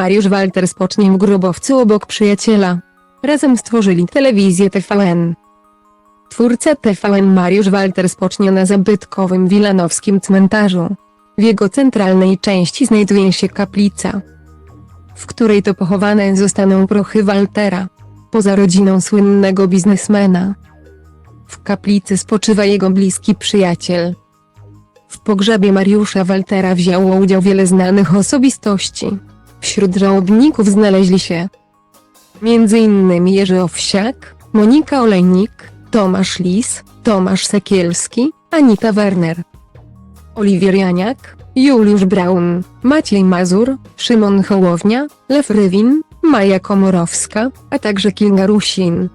Mariusz Walter spocznie w grobowcu obok przyjaciela. Razem stworzyli telewizję TVN. Twórca TVN Mariusz Walter spocznie na zabytkowym wilanowskim cmentarzu. W jego centralnej części znajduje się kaplica, w której to pochowane zostaną prochy Waltera. Poza rodziną słynnego biznesmena. W kaplicy spoczywa jego bliski przyjaciel. W pogrzebie Mariusza Waltera wzięło udział wiele znanych osobistości. Wśród żałobników znaleźli się m.in. Jerzy Owsiak, Monika Olejnik, Tomasz Lis, Tomasz Sekielski, Anita Werner, Oliwier Janiak, Juliusz Braun, Maciej Mazur, Szymon Hołownia, Lew Rywin, Maja Komorowska, a także Kinga Rusin.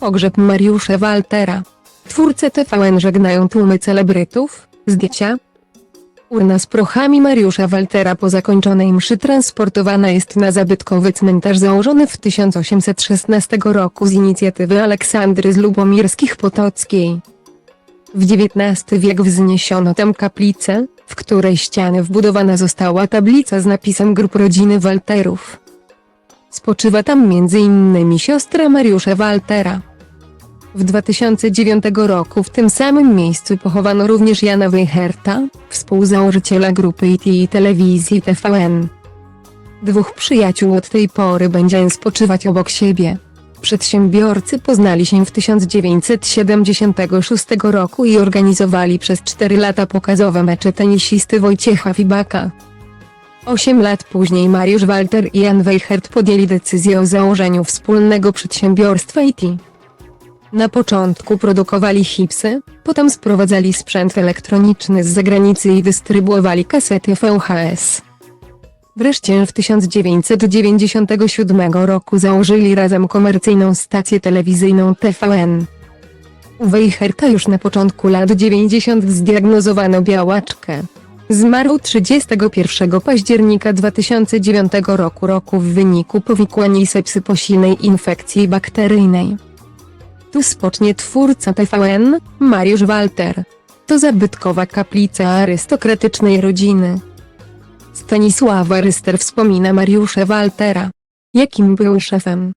Pogrzeb Mariusza Waltera. Twórcy TVN żegnają tłumy celebrytów, zdjęcia. Urna z prochami Mariusza Waltera po zakończonej mszy transportowana jest na zabytkowy cmentarz założony w 1816 roku z inicjatywy Aleksandry z Lubomirskich Potockiej. W XIX wiek wzniesiono tam kaplicę, w której ściany wbudowana została tablica z napisem grup rodziny Walterów. Spoczywa tam m.in. siostra Mariusza Waltera. W 2009 roku w tym samym miejscu pochowano również Jana Weicherta, współzałożyciela grupy IT i telewizji TVN. Dwóch przyjaciół od tej pory będzie spoczywać obok siebie. Przedsiębiorcy poznali się w 1976 roku i organizowali przez 4 lata pokazowe mecze tenisisty Wojciecha Fibaka. Osiem lat później Mariusz Walter i Jan Weichert podjęli decyzję o założeniu wspólnego przedsiębiorstwa IT. Na początku produkowali chipsy, potem sprowadzali sprzęt elektroniczny z zagranicy i dystrybuowali kasety VHS. Wreszcie w 1997 roku założyli razem komercyjną stację telewizyjną TVN. U Weicherta już na początku lat 90 zdiagnozowano białaczkę. Zmarł 31 października 2009 roku roku w wyniku powikłań i sepsy po silnej infekcji bakteryjnej. Tu spocznie twórca TVN, Mariusz Walter. To zabytkowa kaplica arystokratycznej rodziny. Stanisława Ryster wspomina Mariusza Waltera. Jakim był szefem?